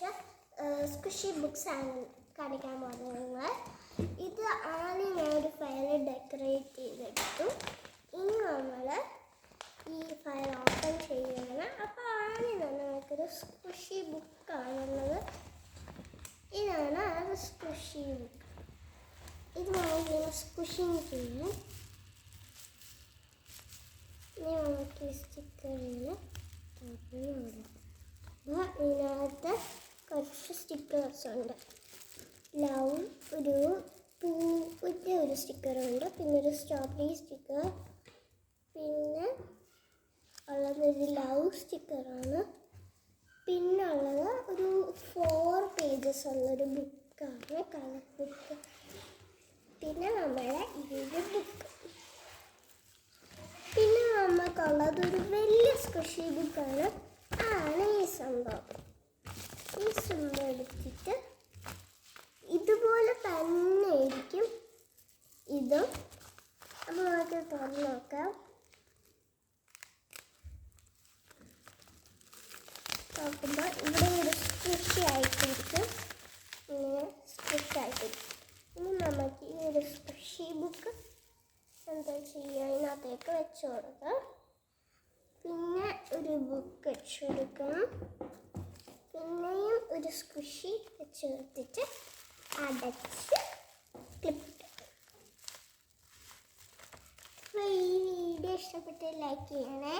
കുറച്ച് squishy books ആണ് കാണിക്കാൻ പോകുന്നത് നിങ്ങൾ ഇത് ആദ്യം ഞാൻ ഒരു ഫയൽ ഡെക്കറേറ്റ് ചെയ്തെടുത്തു. ഇനി നമ്മൾ ഈ ഫയൽ ഓപ്പൺ ചെയ്യുകയാണ് അപ്പോൾ തന്നെ നമുക്കൊരു സ്കുഷി ബുക്കാണുള്ളത് ഇതാണ് അത് സ്കുഷി ബുക്ക് ഇത് നമ്മളിങ്ങനെ സ്കുഷിങ് ചെയ്യും. ഇനി നമുക്ക് ഈ സ്റ്റിക്കറിന് തുറന്നു അപ്പോൾ ഇതിനകത്ത് കുറച്ച് സ്റ്റിക്കേഴ്സ് ഉണ്ട് ലവ് ഒരു പൂവിന്റെ ഒരു സ്റ്റിക്കറുണ്ട് പിന്നെ ഒരു സ്ട്രോബെറി സ്റ്റിക്കർ പിന്നെ ഉള്ളത് ഒരു ലവ് സ്റ്റിക്കറാണ് പിന്നെ ഉള്ളത് ഒരു ഫോർ പേജസ് ഉള്ളൊരു ബുക്കാണ് കളർ ബുക്ക് പിന്നെ നമ്മുടെ ഏഴ് ബുക്ക് പിന്നെ നമുക്കുള്ളത് ഒരു വലിയ സ്പെഷ്യൽ ബുക്കാണ് ആണ്. ഈ സംഭവം ഈ സംഭവം എടുത്തിട്ട് ഇതുപോലെ തന്നെ ആയിരിക്കും ഇതും നമുക്ക് തുറന്ന് നോക്കാം. നോക്കുമ്പോൾ ഇവിടെ ഒരു സ്കൃഷി ആയിട്ടിരിക്കും. ഇങ്ങനെ സ്കൃഷി ആയിട്ടിരിക്കും. ഇനി നമുക്ക് ഈ ഒരു സ്പെഷ്യൽ ബുക്ക് എന്താ ചെയ്യുക? അതിനകത്തേക്ക് വെച്ച് കൊടുക്കാം. പിന്നെ ഒരു ബുക്ക് വെച്ച് കൊടുക്കണം. പിന്നെയും ഒരു സ്ക്വിഷി വെച്ച് കൊടുത്തിട്ട് അടച്ച് ക്ലിപ്പ് അപ്പോൾ ഈ വീഡിയോ ഇഷ്ടപ്പെട്ട് ലൈക്ക് ചെയ്യണേ.